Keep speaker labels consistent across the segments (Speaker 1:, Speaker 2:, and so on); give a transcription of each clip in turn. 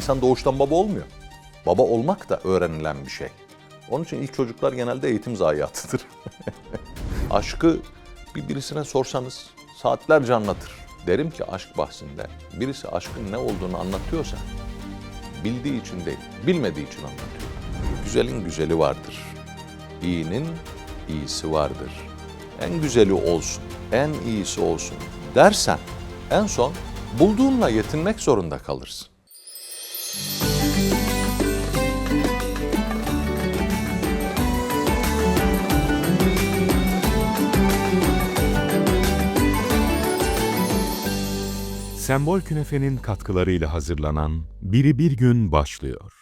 Speaker 1: İnsan doğuştan baba olmuyor. Baba olmak da öğrenilen bir şey. Onun için ilk çocuklar genelde eğitim zayiatıdır. Aşkı bir birisine sorsanız saatlerce anlatır. Derim ki aşk bahsinde birisi aşkın ne olduğunu anlatıyorsa bildiği için değil, bilmediği için anlatıyor. Güzelin güzeli vardır. İyinin iyisi vardır. En güzeli olsun, en iyisi olsun dersen en son bulduğunla yetinmek zorunda kalırsın.
Speaker 2: Sembol Künefe'nin katkılarıyla hazırlanan Biri Bir Gün başlıyor.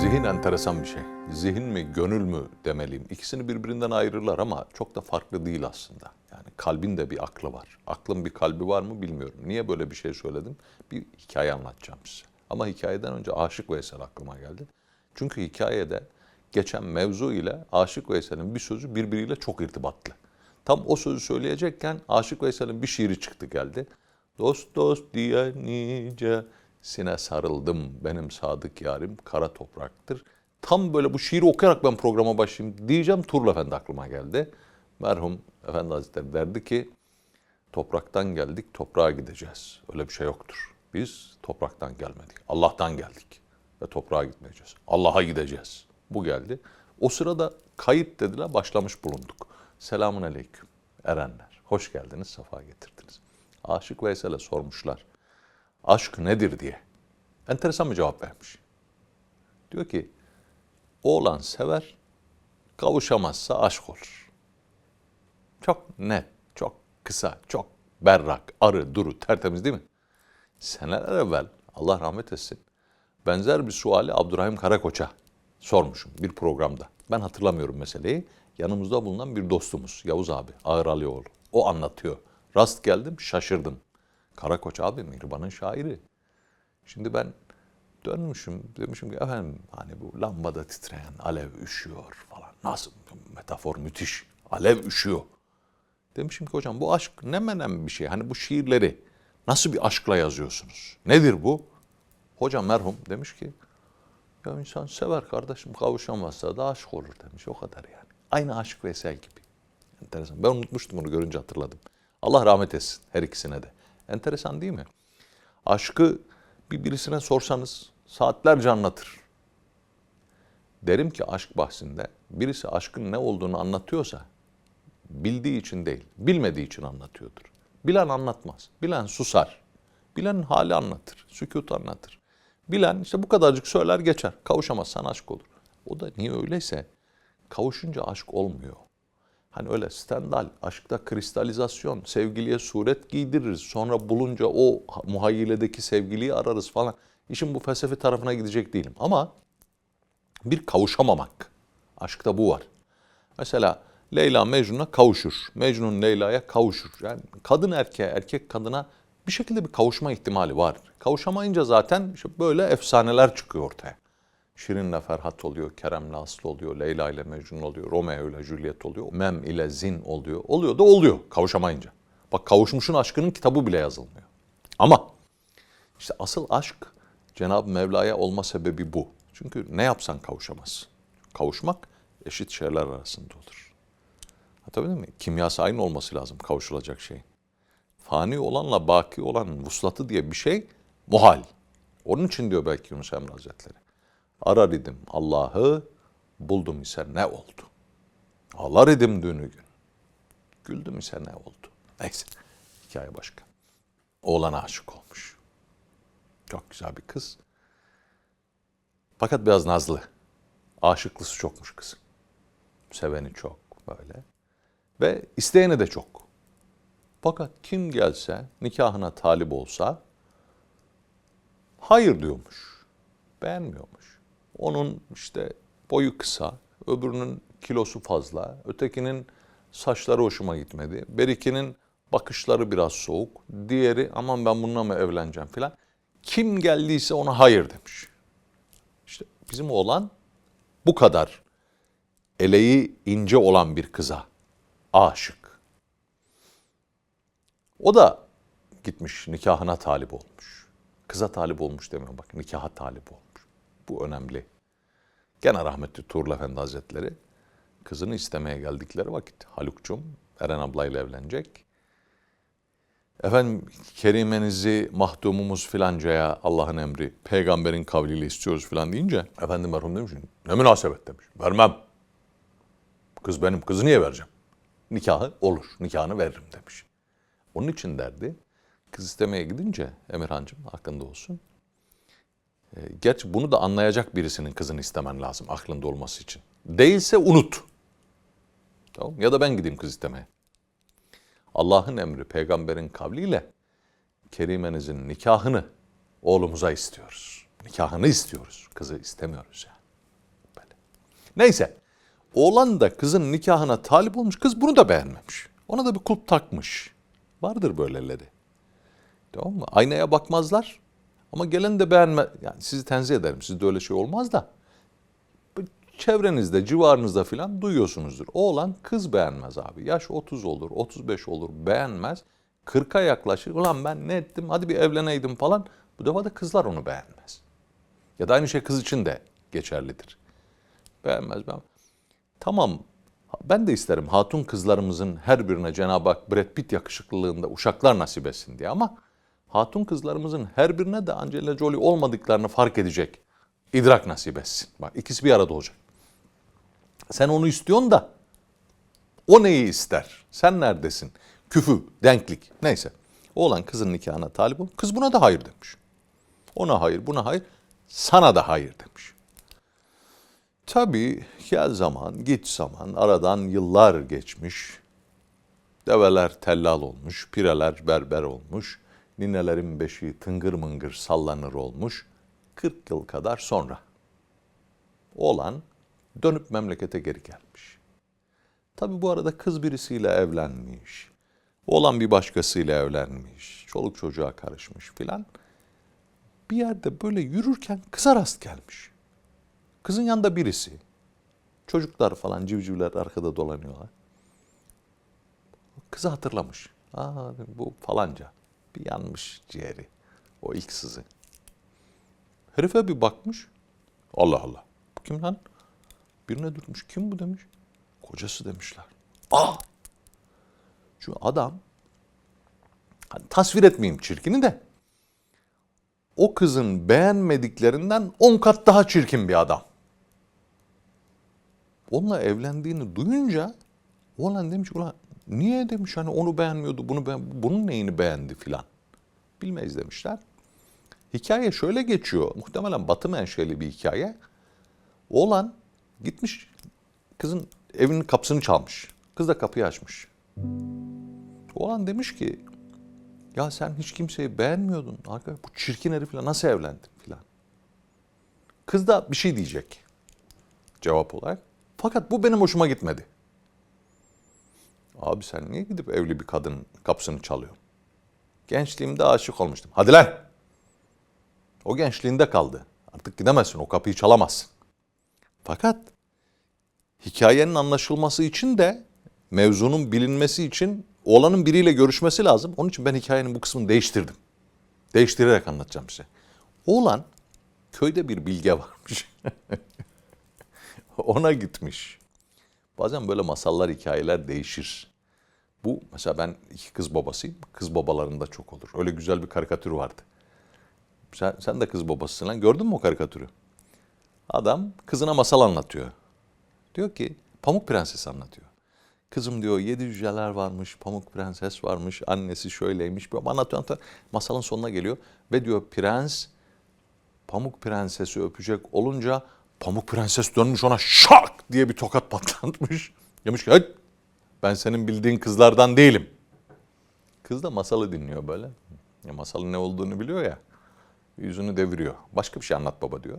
Speaker 1: Zihin enteresan bir şey. Zihin mi, gönül mü demeliyim. İkisini birbirinden ayırırlar ama çok da farklı değil aslında. Yani kalbin de bir aklı var. Aklın bir kalbi var mı bilmiyorum. Niye böyle bir şey söyledim? Bir hikaye anlatacağım size. Ama hikayeden önce Aşık Veysel aklıma geldi. Çünkü hikayede geçen mevzu ile Aşık Veysel'in bir sözü birbiriyle çok irtibatlı. Tam o sözü söyleyecekken Aşık Veysel'in bir şiiri çıktı geldi. Dost dost diye nice sine sarıldım benim sadık yarim kara topraktır. Tam böyle bu şiiri okuyarak ben programa başlayayım diyeceğim Turl Efendi aklıma geldi. Merhum Efendi Hazretleri derdi ki topraktan geldik toprağa gideceğiz. Öyle bir şey yoktur. Biz topraktan gelmedik. Allah'tan geldik ve toprağa gitmeyeceğiz. Allah'a gideceğiz. Bu geldi. O sırada kayıt dediler başlamış bulunduk. Selamun aleyküm erenler. Hoş geldiniz, sefa getirdiniz. Aşık Veysel'e sormuşlar. Aşk nedir diye. Enteresan bir cevap vermiş. Diyor ki oğlan sever, kavuşamazsa aşk olur. Çok net, çok kısa, çok berrak, arı, duru, tertemiz değil mi? Seneler evvel Allah rahmet etsin benzer bir suali Abdurrahim Karakoç'a sormuşum bir programda. Ben hatırlamıyorum meseleyi. Yanımızda bulunan bir dostumuz Yavuz abi Ağır Alioğlu. O anlatıyor. Rast geldim şaşırdım. Karakoç abi Mihriban'ın şairi. Şimdi ben dönmüşüm demişim ki efendim hani bu lambada titreyen alev üşüyor falan. Nasıl metafor müthiş. Alev üşüyor. Demişim ki hocam bu aşk ne menem bir şey. Hani bu şiirleri nasıl bir aşkla yazıyorsunuz? Nedir bu? Hocam merhum demiş ki ya insan sever kardeşim kavuşamazsa da aşık olur demiş. O kadar yani. Aynı aşk Veysel gibi. Enteresan. Ben unutmuştum onu görünce hatırladım. Allah rahmet etsin her ikisine de. Enteresan değil mi? Aşkı bir birisine sorsanız saatlerce anlatır. Derim ki aşk bahsinde birisi aşkın ne olduğunu anlatıyorsa bildiği için değil, bilmediği için anlatıyordur. Bilen anlatmaz. Bilen susar. Bilen hali anlatır. Sükut anlatır. Bilen işte bu kadarcık söyler geçer. Kavuşamazsan aşk olur. O da niye öyleyse kavuşunca aşk olmuyor. Hani öyle stendal, aşkta kristalizasyon, sevgiliye suret giydiririz. Sonra bulunca o muhayyiledeki sevgiliyi ararız falan. İşin bu felsefe tarafına gidecek değilim. Ama bir kavuşamamak. Aşkta bu var. Mesela Leyla Mecnun'a kavuşur. Mecnun Leyla'ya kavuşur. Yani kadın erkeğe, erkek kadına bir şekilde bir kavuşma ihtimali var. Kavuşamayınca zaten işte böyle efsaneler çıkıyor ortaya. Şirin'le Ferhat oluyor, Kerem'le Aslı oluyor, Leyla ile Mecnun oluyor, Romeo ile Juliet oluyor, Mem ile Zin oluyor. Oluyor da oluyor kavuşamayınca. Bak kavuşmuşun aşkının kitabı bile yazılmıyor. Ama işte asıl aşk Cenab-ı Mevla'ya olma sebebi bu. Çünkü ne yapsan kavuşamazsın. Kavuşmak eşit şeyler arasında olur. Anlatabildim mi? Kimyası aynı olması lazım kavuşulacak şeyin. Fani olanla baki olan vuslatı diye bir şey muhal. Onun için diyor belki Yunus Emre Hazretleri. Arar idim Allah'ı, buldum ise ne oldu? Ağlar idim dünü gün. Güldüm ise ne oldu? Neyse, hikaye başka. Oğlana aşık olmuş. Çok güzel bir kız. Fakat biraz nazlı. Aşıklısı çokmuş kızın. Seveni çok böyle. Ve isteyeni de çok. Fakat kim gelse, nikahına talip olsa hayır diyormuş. Beğenmiyormuş. Onun işte boyu kısa, öbürünün kilosu fazla, ötekinin saçları hoşuma gitmedi. Berikinin bakışları biraz soğuk. Diğeri aman ben bununla mı evleneceğim filan. Kim geldiyse ona hayır demiş. İşte bizim oğlan bu kadar eleği ince olan bir kıza aşık. O da gitmiş nikahına talip olmuş. Kıza talip olmuş demiyorum bak nikaha talip olmuş. Bu önemli. Gene rahmetli Tuğrul Efendi Hazretleri kızını istemeye geldikleri vakit Haluk'cum Eren ablayla evlenecek. Efendim kerimenizi mahdumumuz filancaya Allah'ın emri peygamberin kavliyle istiyoruz filan deyince efendim merhum demiş ne münasebet demiş. Vermem. Kız benim kızı niye vereceğim? Nikahı olur. Nikahını veririm demiş. Onun için derdi kız istemeye gidince Emirhancığım aklında olsun. E, gerçi bunu da anlayacak birisinin kızını istemen lazım aklında olması için. Değilse unut. Tamam Ya da ben gideyim kız istemeye. Allah'ın emri peygamberin kavliyle kerimenizin nikahını oğlumuza istiyoruz. Nikahını istiyoruz. Kızı istemiyoruz yani. Böyle. Neyse. Oğlan da kızın nikahına talip olmuş. Kız bunu da beğenmemiş. Ona da bir kulp takmış. Vardır böyleleri. Tamam mı? Aynaya bakmazlar. Ama gelen de beğenme. Yani sizi tenzih ederim. Sizde öyle şey olmaz da. Çevrenizde, civarınızda filan duyuyorsunuzdur. Oğlan kız beğenmez abi. Yaş 30 olur, 35 olur beğenmez. 40'a yaklaşır. Ulan ben ne ettim? Hadi bir evleneydim falan. Bu defa da kızlar onu beğenmez. Ya da aynı şey kız için de geçerlidir. Beğenmez ben. Tamam ben de isterim hatun kızlarımızın her birine Cenab-ı Hak Brad Pitt yakışıklılığında uşaklar nasip etsin diye ama hatun kızlarımızın her birine de Angelina Jolie olmadıklarını fark edecek idrak nasip etsin. Bak ikisi bir arada olacak. Sen onu istiyorsun da o neyi ister? Sen neredesin? Küfü, denklik neyse. Oğlan kızın nikahına talip ol. Kız buna da hayır demiş. Ona hayır, buna hayır. Sana da hayır demiş. Tabii gel zaman, git zaman, aradan yıllar geçmiş. Develer tellal olmuş, pireler berber olmuş, ninelerin beşiği tıngır mıngır sallanır olmuş. 40 yıl kadar sonra oğlan dönüp memlekete geri gelmiş. Tabii bu arada kız birisiyle evlenmiş. Oğlan bir başkasıyla evlenmiş. Çoluk çocuğa karışmış filan. Bir yerde böyle yürürken kıza rast gelmiş. Kızın yanında birisi. Çocuklar falan civcivler arkada dolanıyorlar. Kızı hatırlamış. Aa bu falanca. Bir yanmış ciğeri. O ilk sızı. Herife bir bakmış. Allah Allah. Bu kim lan? Birine dürtmüş. Kim bu demiş. Kocası demişler. Aa! Şu adam hani tasvir etmeyeyim çirkini de o kızın beğenmediklerinden 10 kat daha çirkin bir adam. Onunla evlendiğini duyunca oğlan demiş ulan niye demiş hani onu beğenmiyordu bunu beğen bunun neyini beğendi filan. Bilmeyiz demişler. Hikaye şöyle geçiyor. Muhtemelen batı menşeli bir hikaye. Oğlan gitmiş kızın evinin kapısını çalmış. Kız da kapıyı açmış. Oğlan demiş ki ya sen hiç kimseyi beğenmiyordun. Arkadaş bu çirkin herifle nasıl evlendin filan. Kız da bir şey diyecek cevap olarak. Fakat bu benim hoşuma gitmedi. Abi sen niye gidip evli bir kadının kapısını çalıyorsun? Gençliğimde aşık olmuştum. Hadi lan! O gençliğinde kaldı. Artık gidemezsin, o kapıyı çalamazsın. Fakat hikayenin anlaşılması için de mevzunun bilinmesi için oğlanın biriyle görüşmesi lazım. Onun için ben hikayenin bu kısmını değiştirdim. Değiştirerek anlatacağım size. Oğlan köyde bir bilge varmış. Ona gitmiş. Bazen böyle masallar, hikayeler değişir. Bu mesela ben iki kız babasıyım. Kız babalarında çok olur. Öyle güzel bir karikatür vardı. Sen, sen de kız babasısın lan. Gördün mü o karikatürü? Adam kızına masal anlatıyor. Diyor ki Pamuk Prenses anlatıyor. Kızım diyor yedi cüceler varmış, Pamuk Prenses varmış, annesi şöyleymiş. Böyle anlatıyor, anlatıyor. Masalın sonuna geliyor ve diyor prens Pamuk Prenses'i öpecek olunca Pamuk Prenses dönmüş ona şak diye bir tokat patlatmış. Demiş ki "Hıt, ben senin bildiğin kızlardan değilim. Kız da masalı dinliyor böyle. Ya masalın ne olduğunu biliyor ya. Yüzünü deviriyor. Başka bir şey anlat baba diyor.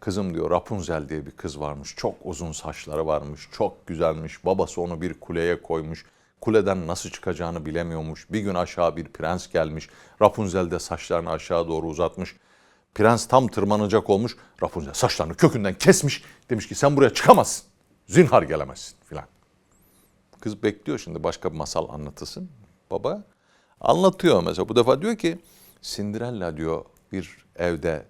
Speaker 1: Kızım diyor Rapunzel diye bir kız varmış. Çok uzun saçları varmış. Çok güzelmiş. Babası onu bir kuleye koymuş. Kuleden nasıl çıkacağını bilemiyormuş. Bir gün aşağı bir prens gelmiş. Rapunzel de saçlarını aşağı doğru uzatmış. Prens tam tırmanacak olmuş. Rapunzel saçlarını kökünden kesmiş. Demiş ki sen buraya çıkamazsın. Zinhar gelemezsin filan. Kız bekliyor şimdi başka bir masal anlatılsın. Baba anlatıyor mesela. Bu defa diyor ki Cinderella diyor bir evde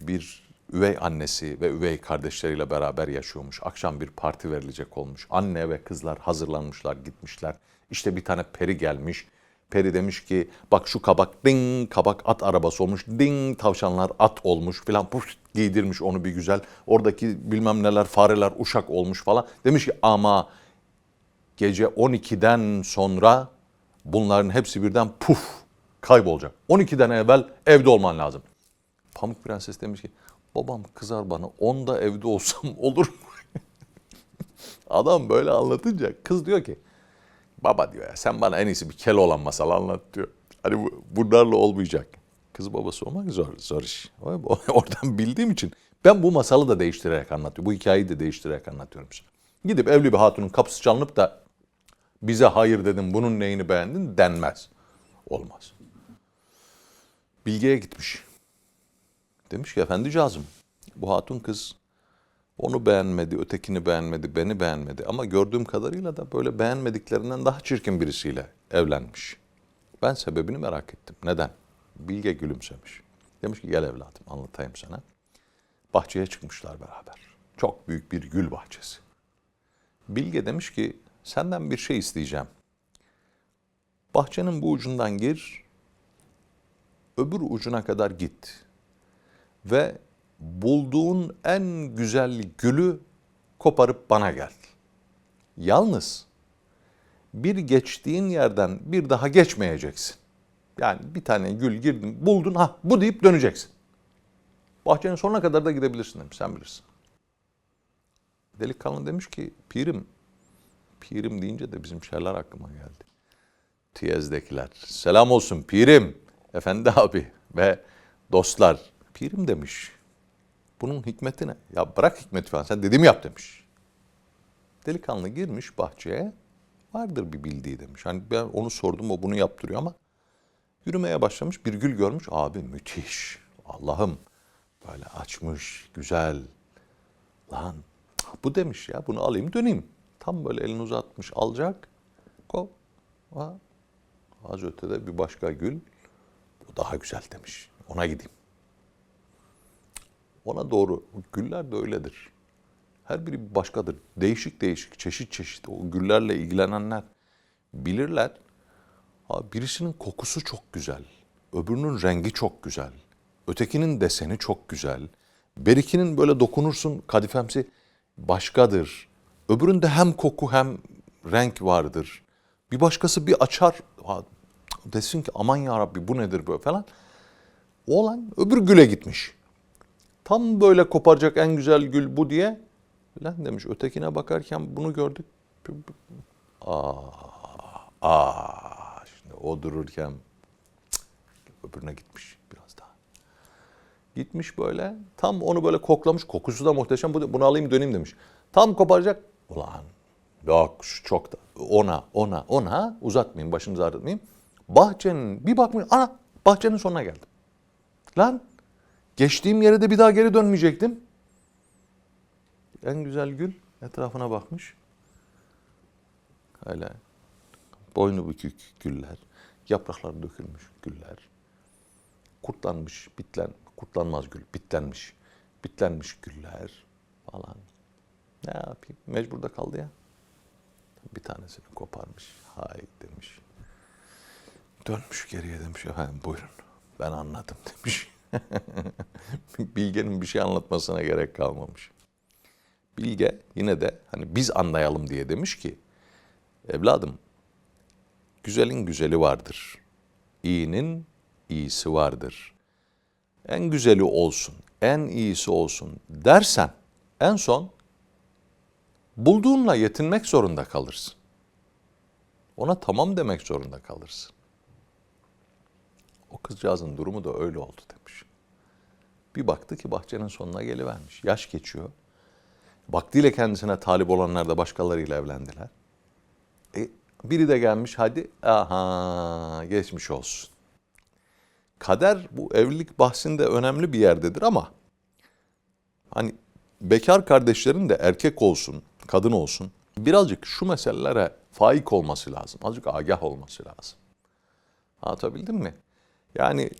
Speaker 1: bir üvey annesi ve üvey kardeşleriyle beraber yaşıyormuş. Akşam bir parti verilecek olmuş. Anne ve kızlar hazırlanmışlar, gitmişler. İşte bir tane peri gelmiş. Peri demiş ki bak şu kabak ding kabak at arabası olmuş. Ding tavşanlar at olmuş filan. Puf, giydirmiş onu bir güzel. Oradaki bilmem neler fareler uşak olmuş falan. Demiş ki ama gece 12'den sonra bunların hepsi birden puf kaybolacak. 12'den evvel evde olman lazım. Pamuk Prenses demiş ki babam kızar bana onda evde olsam olur mu? Adam böyle anlatınca kız diyor ki baba diyor ya sen bana en iyisi bir Keloğlan masalı anlat diyor. Hani bu, bunlarla olmayacak. Kız babası olmak zor, zor iş. Oradan bildiğim için ben bu masalı da değiştirerek anlatıyorum. Bu hikayeyi de değiştirerek anlatıyorum size. Gidip evli bir hatunun kapısı çalınıp da bize hayır dedim bunun neyini beğendin denmez. Olmaz. Bilge'ye gitmiş. Demiş ki efendicazım bu hatun kız onu beğenmedi, ötekini beğenmedi, beni beğenmedi. Ama gördüğüm kadarıyla da böyle beğenmediklerinden daha çirkin birisiyle evlenmiş. Ben sebebini merak ettim. Neden? Bilge gülümsemiş. Demiş ki gel evladım anlatayım sana. Bahçeye çıkmışlar beraber. Çok büyük bir gül bahçesi. Bilge demiş ki senden bir şey isteyeceğim. Bahçenin bu ucundan gir, öbür ucuna kadar git ve bulduğun en güzel gülü koparıp bana gel. Yalnız bir geçtiğin yerden bir daha geçmeyeceksin. Yani bir tane gül girdin, buldun, ha bu deyip döneceksin. Bahçenin sonuna kadar da gidebilirsin demiş, sen bilirsin. Delikanlı demiş ki, pirim, pirim deyince de bizim şeyler aklıma geldi. Tiyez'dekiler. Selam olsun pirim, efendi abi ve dostlar. Pirim demiş. Bunun hikmeti ne? Ya bırak hikmeti falan sen dediğimi yap demiş. Delikanlı girmiş bahçeye. Vardır bir bildiği demiş. Hani ben onu sordum o bunu yaptırıyor ama yürümeye başlamış bir gül görmüş. Abi müthiş. Allah'ım böyle açmış güzel. Lan bu demiş ya bunu alayım döneyim. Tam böyle elini uzatmış alacak. Ko. Ha. Az ötede bir başka gül. Bu daha güzel demiş. Ona gideyim. Ona doğru. Güller de öyledir. Her biri bir başkadır. Değişik değişik, çeşit çeşit. O güllerle ilgilenenler bilirler. Ha, birisinin kokusu çok güzel. Öbürünün rengi çok güzel. Ötekinin deseni çok güzel. Berikinin böyle dokunursun kadifemsi başkadır. Öbüründe hem koku hem renk vardır. Bir başkası bir açar. Desin ki aman ya Rabbi bu nedir böyle falan. Oğlan öbür güle gitmiş. Tam böyle koparacak en güzel gül bu diye. Lan demiş ötekine bakarken bunu gördük. Aa, aa. Şimdi o dururken öbürüne gitmiş biraz daha. Gitmiş böyle tam onu böyle koklamış. Kokusu da muhteşem. Bu- Bunu alayım döneyim demiş. Tam koparacak. Ulan yok çok da ona ona ona uzatmayayım başınızı ağrıtmayayım. Bahçenin bir bakmış ana bahçenin sonuna geldim. Lan geçtiğim yere de bir daha geri dönmeyecektim. En güzel gül etrafına bakmış. Öyle boynu bükük güller, yapraklar dökülmüş güller. Kurtlanmış, bitlen, kurtlanmaz gül, bitlenmiş, bitlenmiş güller falan. Ne yapayım? Mecbur da kaldı ya. Bir tanesini koparmış. Hay demiş. Dönmüş geriye demiş efendim buyurun. Ben anladım demiş. Bilge'nin bir şey anlatmasına gerek kalmamış. Bilge yine de hani biz anlayalım diye demiş ki evladım güzelin güzeli vardır. İyinin iyisi vardır. En güzeli olsun, en iyisi olsun dersen en son bulduğunla yetinmek zorunda kalırsın. Ona tamam demek zorunda kalırsın. O kızcağızın durumu da öyle oldu demiş. Bir baktı ki bahçenin sonuna gelivermiş. Yaş geçiyor. Vaktiyle kendisine talip olanlar da başkalarıyla evlendiler. E, biri de gelmiş hadi aha geçmiş olsun. Kader bu evlilik bahsinde önemli bir yerdedir ama hani bekar kardeşlerin de erkek olsun, kadın olsun birazcık şu meselelere faik olması lazım. Azıcık agah olması lazım. Anlatabildim mi? Yani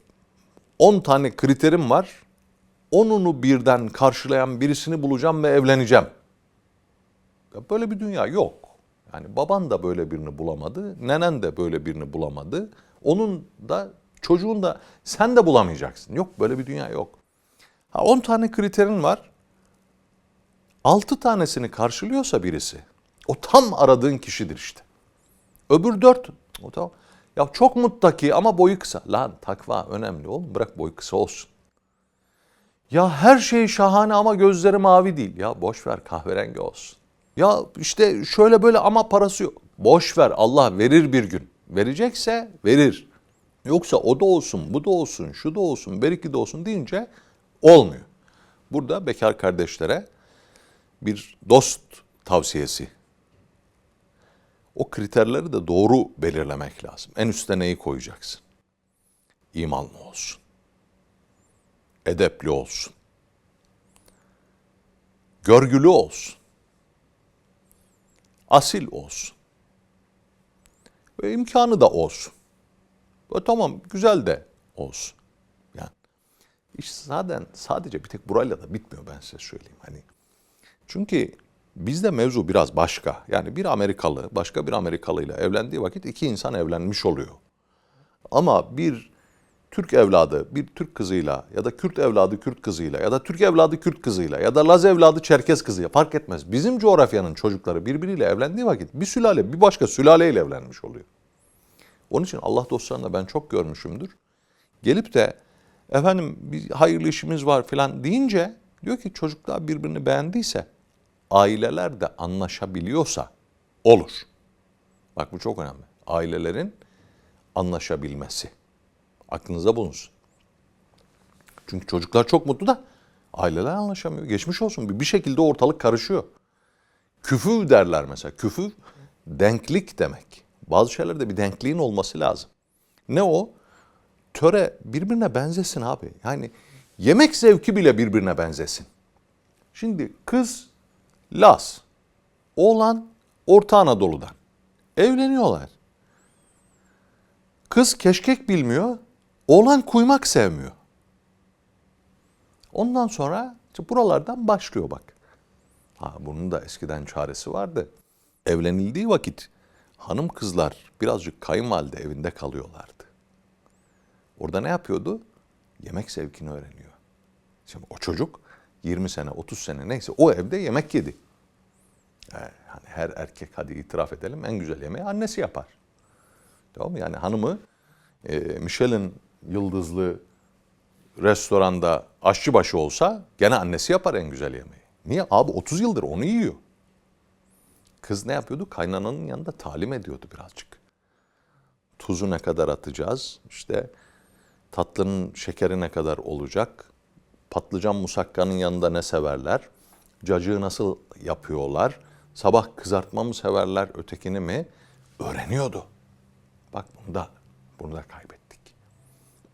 Speaker 1: 10 tane kriterim var. Onunu birden karşılayan birisini bulacağım ve evleneceğim. Ya Böyle bir dünya yok. Yani baban da böyle birini bulamadı, nenen de böyle birini bulamadı. Onun da çocuğun da sen de bulamayacaksın. Yok böyle bir dünya yok. Ha 10 tane kriterin var. 6 tanesini karşılıyorsa birisi o tam aradığın kişidir işte. Öbür 4 o tamam. Ya çok muttaki ama boyu kısa. Lan takva önemli oğlum bırak boyu kısa olsun. Ya her şey şahane ama gözleri mavi değil. Ya boş ver kahverengi olsun. Ya işte şöyle böyle ama parası yok. Boş ver Allah verir bir gün. Verecekse verir. Yoksa o da olsun, bu da olsun, şu da olsun, beriki de olsun deyince olmuyor. Burada bekar kardeşlere bir dost tavsiyesi. O kriterleri de doğru belirlemek lazım. En üstte neyi koyacaksın? İmanlı olsun. Edepli olsun. Görgülü olsun. Asil olsun. Ve imkanı da olsun. Ve tamam güzel de olsun. Yani iş zaten sadece bir tek burayla da bitmiyor ben size söyleyeyim. Hani çünkü bizde mevzu biraz başka. Yani bir Amerikalı başka bir Amerikalıyla evlendiği vakit iki insan evlenmiş oluyor. Ama bir Türk evladı bir Türk kızıyla ya da Kürt evladı Kürt kızıyla ya da Türk evladı Kürt kızıyla ya da Laz evladı Çerkez kızıyla fark etmez. Bizim coğrafyanın çocukları birbiriyle evlendiği vakit bir sülale bir başka sülaleyle evlenmiş oluyor. Onun için Allah dostlarında ben çok görmüşümdür. Gelip de efendim bir hayırlı işimiz var filan deyince diyor ki çocuklar birbirini beğendiyse aileler de anlaşabiliyorsa olur. Bak bu çok önemli. Ailelerin anlaşabilmesi. Aklınıza bulunsun. Çünkü çocuklar çok mutlu da aileler anlaşamıyor. Geçmiş olsun. Bir- şekilde ortalık karışıyor. Küfü derler mesela. Küfü denklik demek. Bazı şeylerde bir denkliğin olması lazım. Ne o? Töre birbirine benzesin abi. Yani yemek zevki bile birbirine benzesin. Şimdi kız Las, oğlan Orta Anadolu'dan. Evleniyorlar. Kız keşkek bilmiyor, oğlan kuymak sevmiyor. Ondan sonra işte buralardan başlıyor bak. Ha, bunun da eskiden çaresi vardı. Evlenildiği vakit hanım kızlar birazcık kayınvalide evinde kalıyorlardı. Orada ne yapıyordu? Yemek zevkini öğreniyor. Şimdi o çocuk 20 sene, 30 sene neyse o evde yemek yedi. Ee, hani her erkek hadi itiraf edelim en güzel yemeği annesi yapar. Tamam mı? Yani hanımı e, Michelin yıldızlı restoranda aşçıbaşı olsa gene annesi yapar en güzel yemeği. Niye? Abi 30 yıldır onu yiyor. Kız ne yapıyordu? Kaynananın yanında talim ediyordu birazcık. Tuzu ne kadar atacağız? İşte tatlının şekeri ne kadar olacak? Patlıcan musakkanın yanında ne severler? Cacığı nasıl yapıyorlar? Sabah kızartma mı severler, ötekini mi? Öğreniyordu. Bak bunu da, bunu da kaybettik.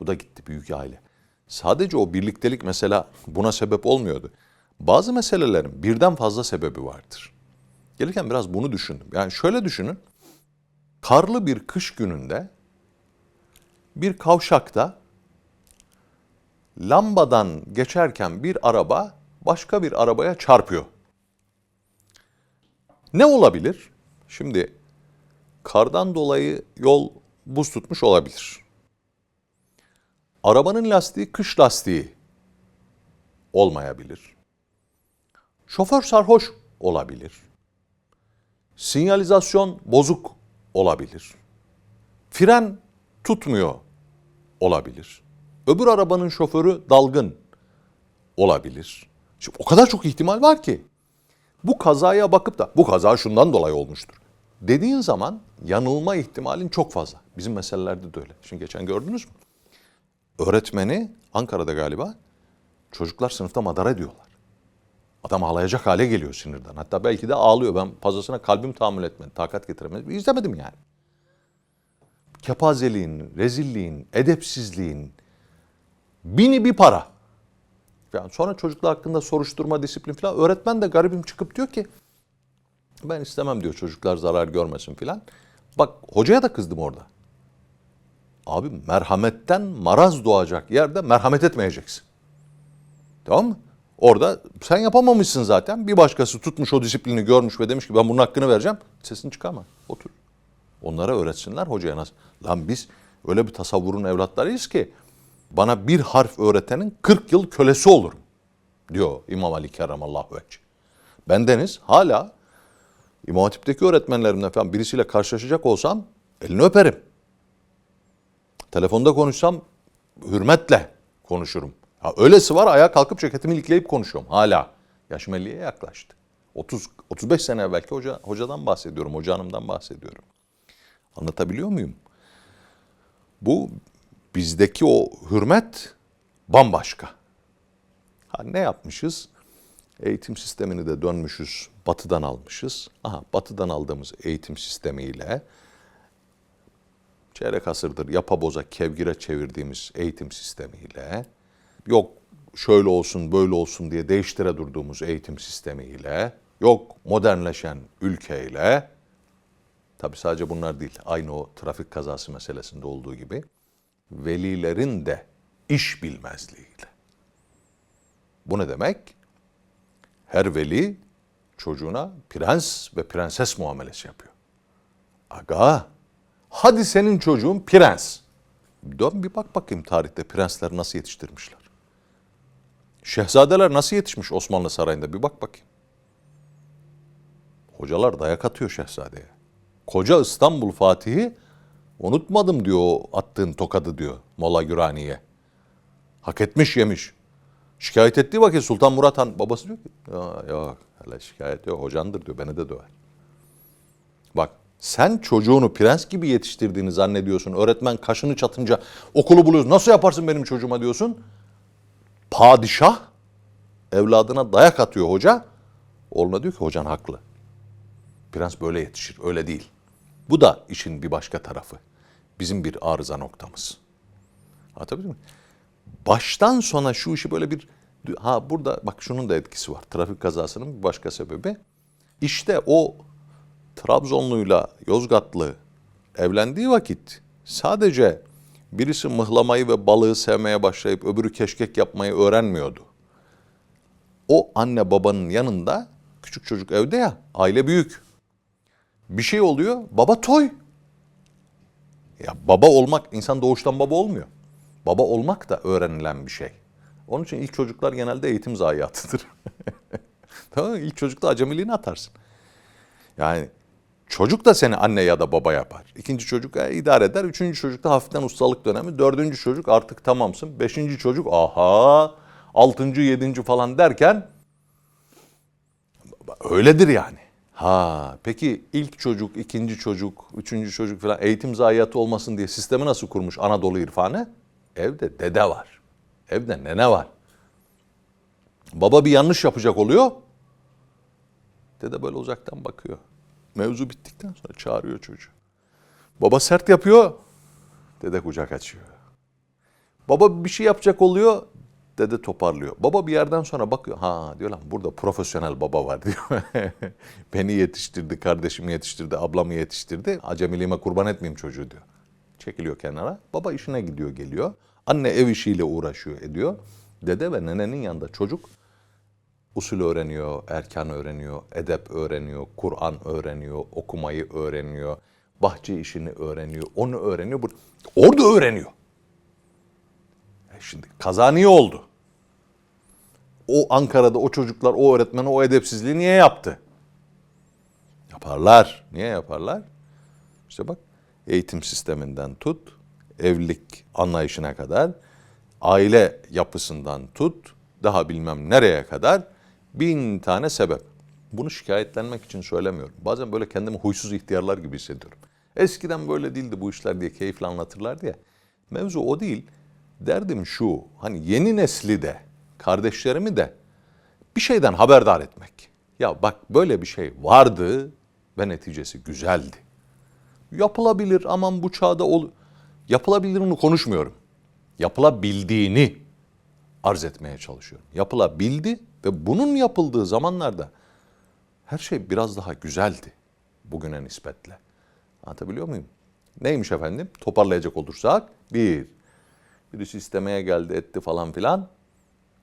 Speaker 1: Bu da gitti büyük aile. Sadece o birliktelik mesela buna sebep olmuyordu. Bazı meselelerin birden fazla sebebi vardır. Gelirken biraz bunu düşündüm. Yani şöyle düşünün. Karlı bir kış gününde bir kavşakta lambadan geçerken bir araba başka bir arabaya çarpıyor. Ne olabilir? Şimdi kardan dolayı yol buz tutmuş olabilir. Arabanın lastiği kış lastiği olmayabilir. Şoför sarhoş olabilir. Sinyalizasyon bozuk olabilir. Fren tutmuyor olabilir. Öbür arabanın şoförü dalgın olabilir. Şimdi o kadar çok ihtimal var ki. Bu kazaya bakıp da bu kaza şundan dolayı olmuştur. Dediğin zaman yanılma ihtimalin çok fazla. Bizim meselelerde de öyle. Şimdi geçen gördünüz mü? Öğretmeni Ankara'da galiba çocuklar sınıfta madara ediyorlar. Adam ağlayacak hale geliyor sinirden. Hatta belki de ağlıyor. Ben fazlasına kalbim tahammül etmedi. Takat getiremedim. İzlemedim yani. Kepazeliğin, rezilliğin, edepsizliğin bini bir para. Yani sonra çocuklar hakkında soruşturma, disiplin falan. Öğretmen de garibim çıkıp diyor ki Ben istemem diyor çocuklar zarar görmesin filan. Bak hocaya da kızdım orada. Abi merhametten maraz doğacak yerde merhamet etmeyeceksin. Tamam mı? Orada sen yapamamışsın zaten. Bir başkası tutmuş o disiplini görmüş ve demiş ki ben bunun hakkını vereceğim. Sesini çıkarma. Otur. Onlara öğretsinler hocaya nasıl. Lan biz öyle bir tasavvurun evlatlarıyız ki bana bir harf öğretenin 40 yıl kölesi olurum diyor İmam Ali Kerramallahu Vecih. Bendeniz hala İmam Hatip'teki öğretmenlerimden falan birisiyle karşılaşacak olsam elini öperim. Telefonda konuşsam hürmetle konuşurum. Ha, öylesi var ayağa kalkıp ceketimi ilikleyip konuşuyorum hala. Yaşım 50'ye yaklaştı. 30 35 sene evvelki hoca, hocadan bahsediyorum, hoca hanımdan bahsediyorum. Anlatabiliyor muyum? Bu bizdeki o hürmet bambaşka. Ha, ne yapmışız? Eğitim sistemini de dönmüşüz, batıdan almışız. Aha, batıdan aldığımız eğitim sistemiyle çeyrek asırdır yapa boza kevgire çevirdiğimiz eğitim sistemiyle yok şöyle olsun böyle olsun diye değiştire durduğumuz eğitim sistemiyle yok modernleşen ülkeyle tabi sadece bunlar değil aynı o trafik kazası meselesinde olduğu gibi velilerin de iş bilmezliğiyle. Bu ne demek? Her veli çocuğuna prens ve prenses muamelesi yapıyor. Aga, hadi senin çocuğun prens. Dön bir bak bakayım tarihte prensler nasıl yetiştirmişler. Şehzadeler nasıl yetişmiş Osmanlı Sarayı'nda bir bak bakayım. Hocalar dayak atıyor şehzadeye. Koca İstanbul Fatihi unutmadım diyor attığın tokadı diyor Molla Gürani'ye. Hak etmiş yemiş. Şikayet ettiği vakit Sultan Murat Han babası diyor ki ya, yok hele şikayet yok hocandır diyor beni de döver. Bak sen çocuğunu prens gibi yetiştirdiğini zannediyorsun. Öğretmen kaşını çatınca okulu buluyorsun. Nasıl yaparsın benim çocuğuma diyorsun. Padişah evladına dayak atıyor hoca. Oğluna diyor ki hocan haklı. Prens böyle yetişir öyle değil. Bu da işin bir başka tarafı. Bizim bir arıza noktamız. Anlatabildim mi? Baştan sona şu işi böyle bir... Ha burada bak şunun da etkisi var. Trafik kazasının bir başka sebebi. İşte o Trabzonluyla Yozgatlı evlendiği vakit sadece birisi mıhlamayı ve balığı sevmeye başlayıp öbürü keşkek yapmayı öğrenmiyordu. O anne babanın yanında küçük çocuk evde ya aile büyük. Bir şey oluyor baba toy. Ya baba olmak insan doğuştan baba olmuyor. Baba olmak da öğrenilen bir şey. Onun için ilk çocuklar genelde eğitim zayiatıdır. tamam mı? İlk çocukta acemiliğini atarsın. Yani çocuk da seni anne ya da baba yapar. İkinci çocuk e, idare eder. Üçüncü çocukta hafiften ustalık dönemi. Dördüncü çocuk artık tamamsın. Beşinci çocuk aha. Altıncı, yedinci falan derken öyledir yani. Ha peki ilk çocuk, ikinci çocuk, üçüncü çocuk falan eğitim zayiatı olmasın diye sistemi nasıl kurmuş Anadolu irfanı? Evde dede var. Evde nene var. Baba bir yanlış yapacak oluyor. Dede böyle uzaktan bakıyor. Mevzu bittikten sonra çağırıyor çocuğu. Baba sert yapıyor. Dede kucak açıyor. Baba bir şey yapacak oluyor. Dede toparlıyor. Baba bir yerden sonra bakıyor. Ha diyor lan burada profesyonel baba var diyor. Beni yetiştirdi, kardeşimi yetiştirdi, ablamı yetiştirdi. Acemiliğime kurban etmeyeyim çocuğu diyor. Çekiliyor kenara. Baba işine gidiyor geliyor. Anne ev işiyle uğraşıyor ediyor. Dede ve nenenin yanında çocuk usul öğreniyor, erkan öğreniyor, edep öğreniyor, Kur'an öğreniyor, okumayı öğreniyor, bahçe işini öğreniyor, onu öğreniyor. Orada öğreniyor. Şimdi kaza niye oldu? O Ankara'da o çocuklar o öğretmeni o edepsizliği niye yaptı? Yaparlar. Niye yaparlar? İşte bak eğitim sisteminden tut, evlilik anlayışına kadar, aile yapısından tut, daha bilmem nereye kadar bin tane sebep. Bunu şikayetlenmek için söylemiyorum. Bazen böyle kendimi huysuz ihtiyarlar gibi hissediyorum. Eskiden böyle değildi bu işler diye keyifle anlatırlardı ya. Mevzu o değil. Derdim şu, hani yeni nesli de, kardeşlerimi de bir şeyden haberdar etmek. Ya bak böyle bir şey vardı ve neticesi güzeldi. Yapılabilir aman bu çağda ol yapılabilirini konuşmuyorum. Yapılabildiğini arz etmeye çalışıyorum. Yapılabildi ve bunun yapıldığı zamanlarda her şey biraz daha güzeldi bugüne nispetle. Anlatabiliyor muyum? Neymiş efendim? Toparlayacak olursak bir, birisi istemeye geldi etti falan filan.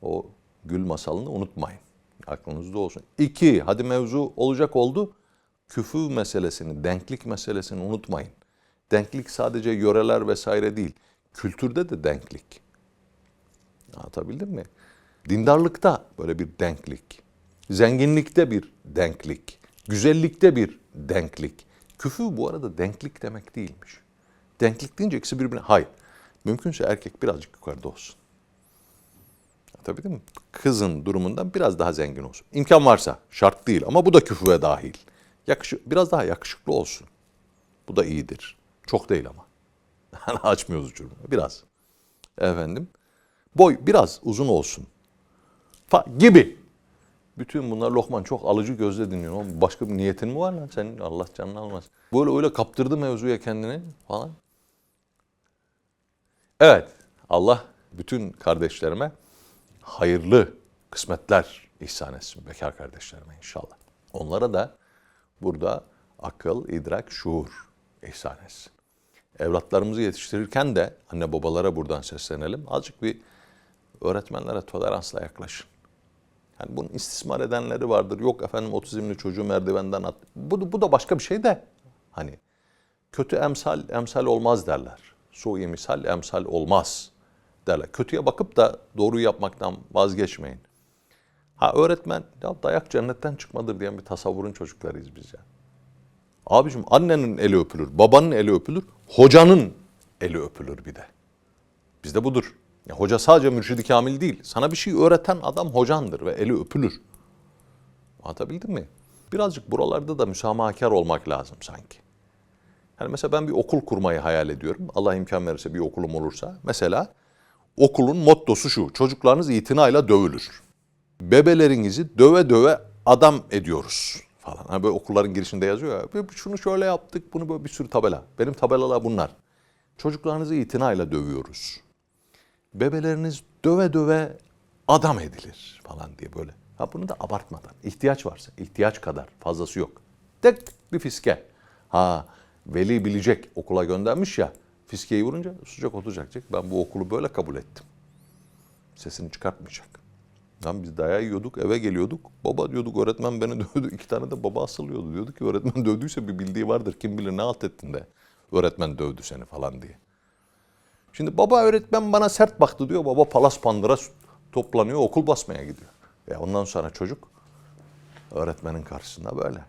Speaker 1: O gül masalını unutmayın. Aklınızda olsun. İki, hadi mevzu olacak oldu. Küfü meselesini, denklik meselesini unutmayın. Denklik sadece yöreler vesaire değil. Kültürde de denklik. Anlatabildim mi? Dindarlıkta böyle bir denklik. Zenginlikte bir denklik. Güzellikte bir denklik. Küfü bu arada denklik demek değilmiş. Denklik deyince ikisi birbirine... Hayır. Mümkünse erkek birazcık yukarıda olsun. Tabii değil mi? Kızın durumundan biraz daha zengin olsun. İmkan varsa, şart değil ama bu da küfüve dahil. Yakışı, biraz daha yakışıklı olsun. Bu da iyidir. Çok değil ama. Açmıyoruz uçurumu. Biraz. Efendim. Boy biraz uzun olsun. Fa- gibi. Bütün bunlar Lokman çok alıcı gözle dinliyor. Başka bir niyetin mi var lan senin? Allah canını almaz. Böyle öyle kaptırdı mevzuya kendini falan. Evet. Allah bütün kardeşlerime hayırlı kısmetler ihsan etsin. Bekar kardeşlerime inşallah. Onlara da burada akıl, idrak, şuur ihsan etsin. Evlatlarımızı yetiştirirken de anne babalara buradan seslenelim. Azıcık bir öğretmenlere toleransla yaklaşın. Yani bunun istismar edenleri vardır. Yok efendim otizmli çocuğu merdivenden at. Bu, bu da başka bir şey de. Hani kötü emsal emsal olmaz derler. Sui misal emsal olmaz derler. Kötüye bakıp da doğruyu yapmaktan vazgeçmeyin. Ha öğretmen ya dayak cennetten çıkmadır diyen bir tasavvurun çocuklarıyız biz ya. Abicim annenin eli öpülür, babanın eli öpülür, hocanın eli öpülür bir de. Bizde budur. Ya hoca sadece mürşidi kamil değil. Sana bir şey öğreten adam hocandır ve eli öpülür. Anlatabildim mi? Birazcık buralarda da müsamahakar olmak lazım sanki. Yani mesela ben bir okul kurmayı hayal ediyorum. Allah imkan verirse bir okulum olursa. Mesela okulun mottosu şu. Çocuklarınız itinayla dövülür. Bebelerinizi döve döve adam ediyoruz falan. Hani böyle okulların girişinde yazıyor ya. Şunu şöyle yaptık, bunu böyle bir sürü tabela. Benim tabelalar bunlar. Çocuklarınızı itinayla dövüyoruz. Bebeleriniz döve döve adam edilir falan diye böyle. Ha bunu da abartmadan. ihtiyaç varsa, ihtiyaç kadar fazlası yok. Tek bir fiske. Ha veli bilecek okula göndermiş ya. Fiskeyi vurunca sıcak oturacak. Diyecek, Ben bu okulu böyle kabul ettim. Sesini çıkartmayacak. Lan biz dayağı yiyorduk, eve geliyorduk. Baba diyorduk öğretmen beni dövdü. İki tane de baba asılıyordu. Diyorduk ki öğretmen dövdüyse bir bildiği vardır. Kim bilir ne alt ettin de öğretmen dövdü seni falan diye. Şimdi baba öğretmen bana sert baktı diyor. Baba palas pandıra toplanıyor okul basmaya gidiyor. Ve ondan sonra çocuk öğretmenin karşısında böyle.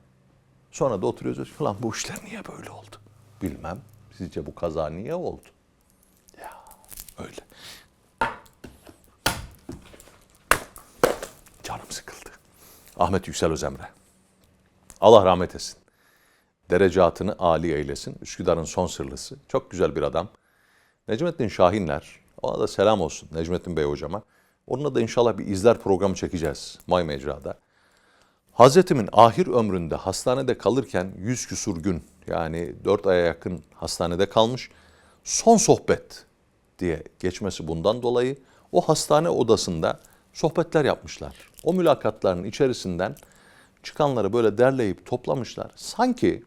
Speaker 1: Sonra da oturuyoruz falan bu işler niye böyle oldu? Bilmem. Sizce bu kaza niye oldu? Ya öyle. Canım sıkıldı. Ahmet Yüksel Özemre. Allah rahmet etsin. Derecatını âli eylesin. Üsküdar'ın son sırlısı. Çok güzel bir adam. Necmettin Şahinler. Ona da selam olsun Necmettin Bey hocama. Onunla da inşallah bir izler programı çekeceğiz May Mecra'da. Hazretimin ahir ömründe hastanede kalırken yüz küsur gün yani dört aya yakın hastanede kalmış. Son sohbet diye geçmesi bundan dolayı o hastane odasında sohbetler yapmışlar. O mülakatların içerisinden çıkanları böyle derleyip toplamışlar. Sanki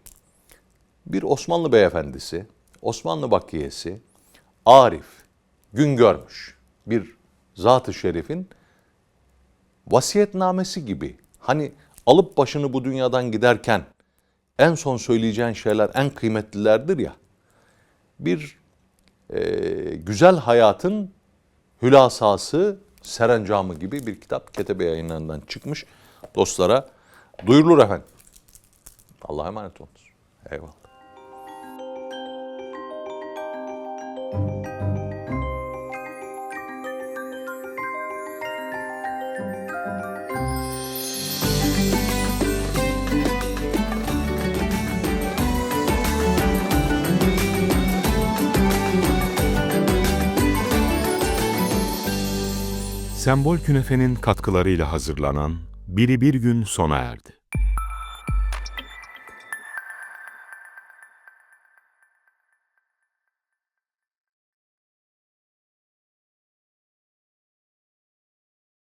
Speaker 1: bir Osmanlı beyefendisi, Osmanlı bakiyesi, Arif, gün görmüş bir zat-ı şerifin vasiyetnamesi gibi. Hani alıp başını bu dünyadan giderken en son söyleyeceğin şeyler en kıymetlilerdir ya. Bir e, güzel hayatın hülasası, serencamı gibi bir kitap Ketebe yayınlarından çıkmış. Dostlara duyurulur efendim. Allah'a emanet olunuz. Eyvallah.
Speaker 2: Sembol Künefe'nin katkılarıyla hazırlanan Biri Bir Gün sona erdi.